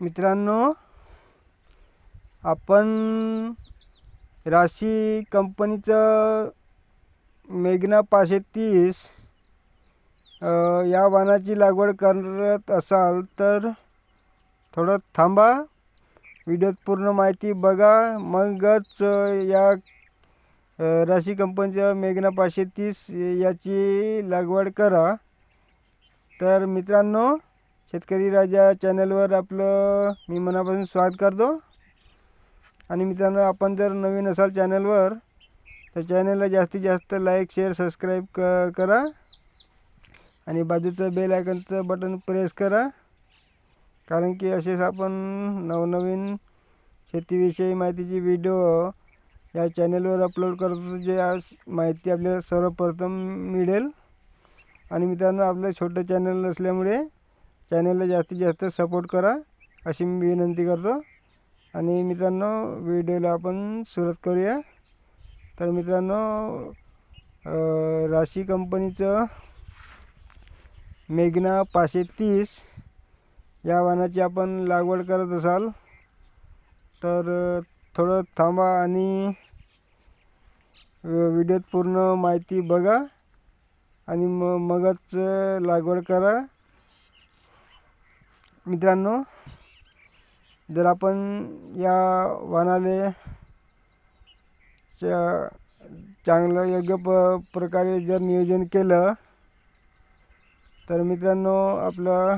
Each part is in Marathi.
मित्रांनो आपण राशी कंपनीचं मेघना पाचशे तीस या वाहनाची लागवड करत असाल तर थोडं थांबा. व्हिडिओत पूर्ण माहिती बघा. मगच या राशी कंपनीच्या मेघना पाचशे तीस याची लागवड करा. तर मित्रांनो शेतकरी राजा चॅनलवर आपलं मी मनापासून स्वागत करतो. आणि मित्रांनो आपण जर नवीन असाल चॅनलवर तर चॅनलला जास्तीत जास्त लाईक शेअर सबस्क्राईब क करा. आणि बाजूचं बेल आयकनचं बटन प्रेस करा. कारण की असेच आपण नवनवीन शेतीविषयी माहितीची व्हिडिओ या चॅनलवर अपलोड करतो जे आज माहिती आपल्याला सर्वप्रथम मिळेल. आणि मित्रांनो आपलं छोटं चॅनल असल्यामुळे चॅनलला जास्तीत जास्त सपोर्ट करा अशी मी विनंती करतो. आणि मित्रांनो व्हिडिओला आपण सुरुवात करूया. तर मित्रांनो राशी कंपनीचं मेघना पाचशे तीस या वाहनाची आपण लागवड करत असाल तर थोडं थांबा आणि व्हिडिओत पूर्ण माहिती बघा आणि म मगच लागवड करा. मित्रांनो जर आपण या वाहनाने च चांगलं योग्य प प्रकारे जर नियोजन केलं तर मित्रांनो आपलं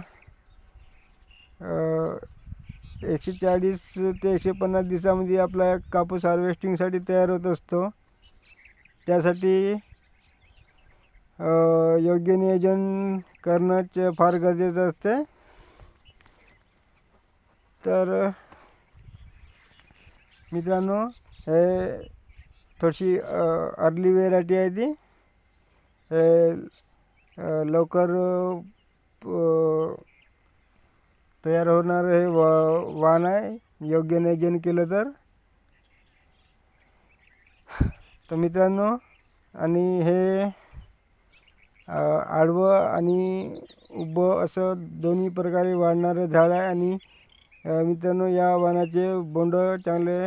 एकशे चाळीस ते एकशे पन्नास दिवसामध्ये आपला कापूस हार्वेस्टिंगसाठी तयार होत असतो. त्यासाठी योग्य नियोजन करणंच फार गरजेचं असते. तर मित्रांनो हे थोडीशी अर्ली व्हेरायटी आहे ती. हे लवकर प- तयार होणारं हे वा वाहन आहे. योग्य नियोजन केलं तर. तर मित्रांनो आणि हे आडवं आणि उभं असं दोन्ही प्रकारे वाढणारं झाड आहे आणि मित्रांनो या वाहनाचे बोंड चांगले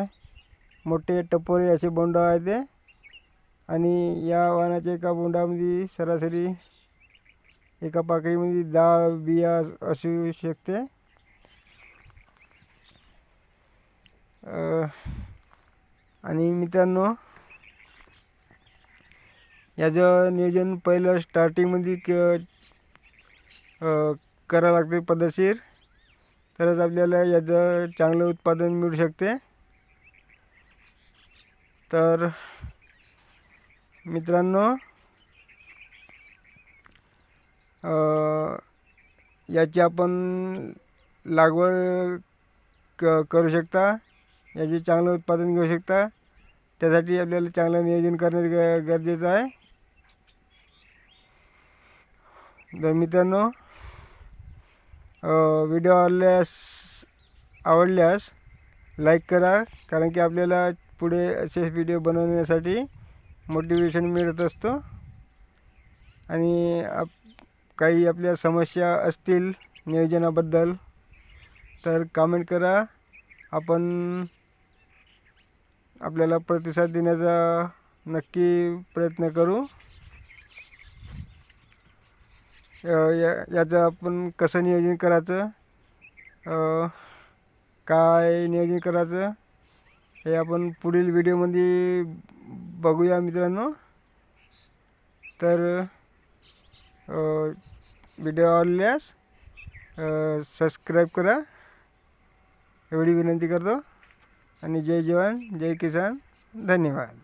मोठे टपोरे असे बोंड आहे ते. आणि या वाहनाच्या एका बोंडामध्ये सरासरी एका पाकळीमध्ये दहा बिया असू शकते. आणि मित्रांनो याचं नियोजन पहिलं स्टार्टिंगमध्ये क करावं लागते पद्धतशीर तरच आपल्याला याचं चांगलं उत्पादन मिळू शकते. तर मित्रांनो याची आपण लागवड क करू शकता. याचे चांगलं उत्पादन घेऊ शकता. त्यासाठी आपल्याला चांगलं नियोजन करणे ग गरजेचं आहे. तर मित्रांनो व्हिडिओ आवडल्यास आवडल्यास लाईक करा. कारण की आपल्याला पुढे असे व्हिडिओ बनवण्यासाठी मोटिवेशन मिळत असतो. आणि आप काही आपल्या समस्या असतील नियोजनाबद्दल तर कामेंट करा. आपण आपल्याला प्रतिसाद देण्याचा नक्की प्रयत्न करू. या याचं आपण कसं नियोजन करायचं? काय नियोजन करायचं? हे आपण पुढील व्हिडिओमध्ये बघूया मित्रांनो. तर व्हिडिओ आवडल्यास सबस्क्राईब करा. एवढी विनंती करतो. आणि जय जवान जय किसान. धन्यवाद.